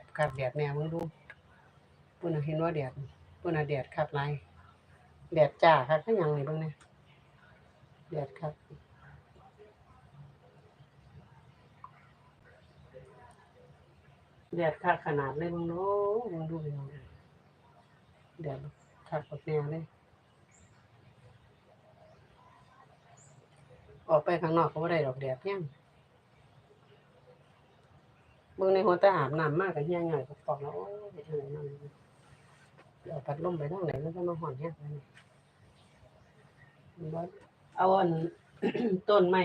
ดคักแดดแน่มึงดูเพิ่นะเห็นว่าแดดพิ่นะแดดคักหลายแดดจ้าครับกคือหยังนี่เบิ่งแหน่แดดคักแดดคักขนาดเลยมึงโน้มึงดูพี่น้อแดดคักบักแน่เลยออกไปข้างนอกก็บ่ได้ดอกแดดแฮง เบิ่งในหัวตาอาบน้ำมากก็เหี่ยง่ายก็ปอกแล้วโอ้ยเฮ็ดจังได๋นั่นเดี๋ยวพัดลมไปทางไหนมันจะมาฮ้อนแฮงนี่มันบ่เอาอันต้นไม้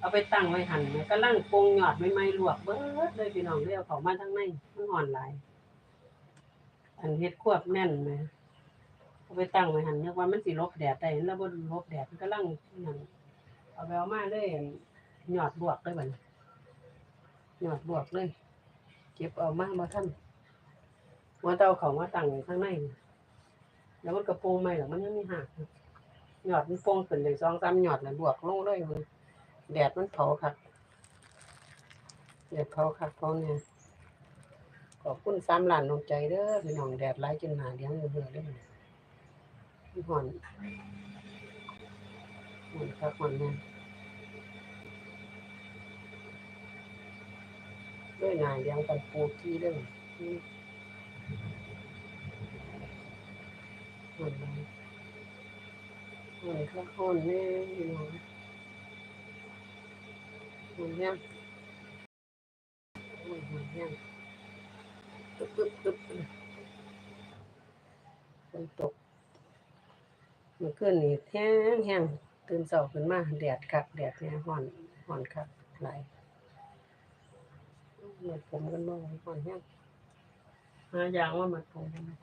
เอาไปตั้งไว้หันมันกำลังปรุงยอดใหม่ลวกเบิดเลยพี่น้องเด้เอาเขามาทางในมันฮ้อนหลายอันเฮ็ดควบแน่นแหมเอาไปตั้งไว้หั่นนึกว่ามันสิลบแดดได้แล้วบ่หลบแดดมันกำลังนั่นเอาไปเอามาเลยหยอดบวกเลยบัดนี้ หยอดบวกเลย เก็บเอามาบ่ทันหัวเตาเขามาตั้งไว้ข้างในแล้วมันกระโปรงใหม่หรอมันยังมีหักหยอดมันโป่งขึ้นเลยสองสามหยอดแล้วบวกลงเลยมันแดดมันเผาคักแดดเผาคักเผาเนี่ยขอบคุณสามล้านน้องใจเด้อพี่น้องแดดไล่จนหนาเลี้ยงเหือๆเด้อมันมันห่อนห่อนคักห่อนแน่ ด้วยหนาเลี้ยงกันปูที่เด้ออืมห่อนเลยห่อนคักห่อนแน่พี่หน้องห่อนแห้งห่อนห่อนแห้งตึ๊บตึ๊บตึ๊บฝนตกเมื่อคืนนี่แห้งแห้งตื่นเช้าขึ้นมาแดดคักแดดแน่ร้อนร้อนคักหลาย หมัดผมกันบ่ไหวร้อนแห้งหาอย่างว่าหมัดผมกันบ่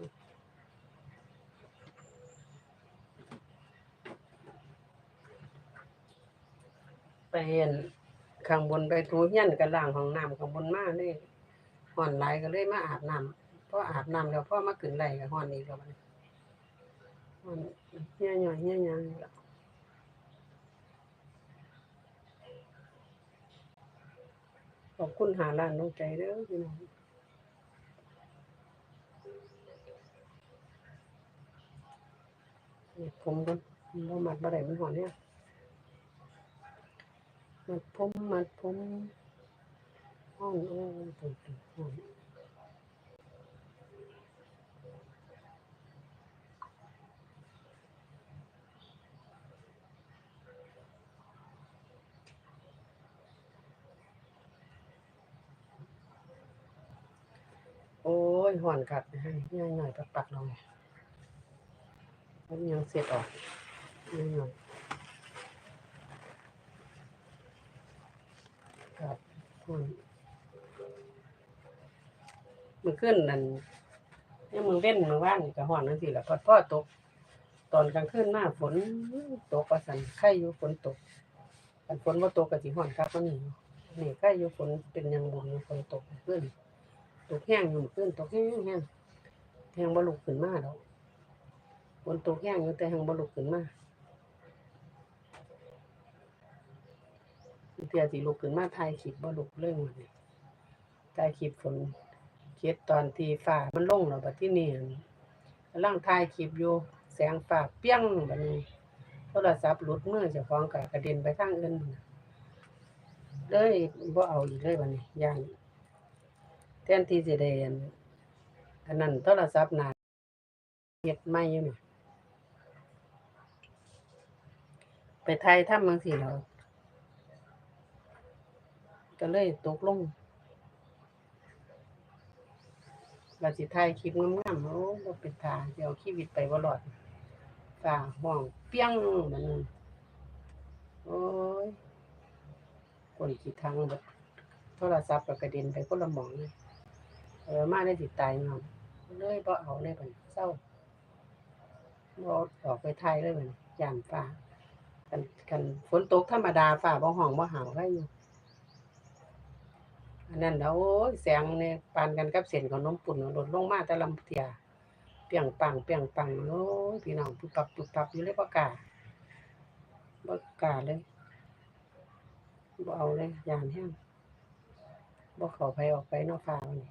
ไปเห็นข้างบนไปถูเฮียนกันล่างห้องน้ำข้างบนมากเลยร้อนไหลก็เลยมาอาบน้ำพออาบน้ำแล้วพอมาขึ้นไดก็ร้อนอีกแล้วบันี้ร้อนเหี่ยหย่อยเหี่ยหยังนี่ล่ะ ขอบคุณหาล้านน้องใจเด้อพี่น้องนี่ผมก่อนบ่มัดบ่ได้มันหอนเนี่ยมัดผมมัดผมห้องโอ้ยตุ่มๆห้ ยห่อนกัดให้ย่อยหน่อยปักๆลงมันยังเสร็จออกย่อยหน่อยครับหอนมันขึ้นนั่นยังมือเว้นมือว่านก็หอนนั่นสิแหละพอพ่อตก ตอนกลางคืนมาฝนตกประสันไข่อยู่ฝนตกฝนว่าตกก็สิหอนครับมันนี่นี่ไข่อยู่ฝนเป็นยังบุญฝนตกขึ้น ตกแห้งอยู่ขึ้นตกแห้งแห้งแห้งบ่ลุกขึ้นมาดอกฝนตกแห้งอยู่แต่แห้งบ่ลุกขึ้นมาเที่ยสิลุกขึ้นมาถ่ายคลิปบ่ลุกเรื่องนี้ถ่ายคลิปฝนเคิดตอนที่ฟ้ามันลงแล้วบัดที่นี่กำลังถ่ายคลิปอยู่แสงฟ้าเปี้ยงบัดนี้โทรศัพท์หลุดมือจ้าของก็กระเด็นไปทางอื่นเลยบ่เอาอีกเลยบัดนี้ย่าน แทนที่สิได้อันอันนั้นโทรศัพท์หน้าเฮ็ดใหม่อยู่นี่ไปถ่ายทำจังซี่แล้วก็เลยตกลงว่าสิถ่ายคลิปงามๆโอ้บ่เป็นท่าสิเอาชีวิตไปบ่รอดฝ่าห้องเปี้ยงมันนึงโอ้ยคนขี้ทางแบบโทรศัพท์ก็กระเด็นไปคนละหมองเลย เออมาได้สิตายงอมเลยบ่เอาเลยบัดเศร้าบ่ออกไปไทยเลยบัดยานฟ้ากันกันฝนตกธรรมดาฟ้าบ่ห้องบ่หาวไรอยู่อันนั้นเด้อโอ้ยแสงเนี่ยปานกันกับเส้นของนมปุ่นลดลงมาแต่ลำเทียเปียงปังเปียงปังโอ้ยพี่น้องปุบปับปุบปับอยู่เลยบ่กล้าบ่กล้าเลยบ่เอาเลยยานแฮงบ่เข้าไปออกไปนอกฟ้าวันนี้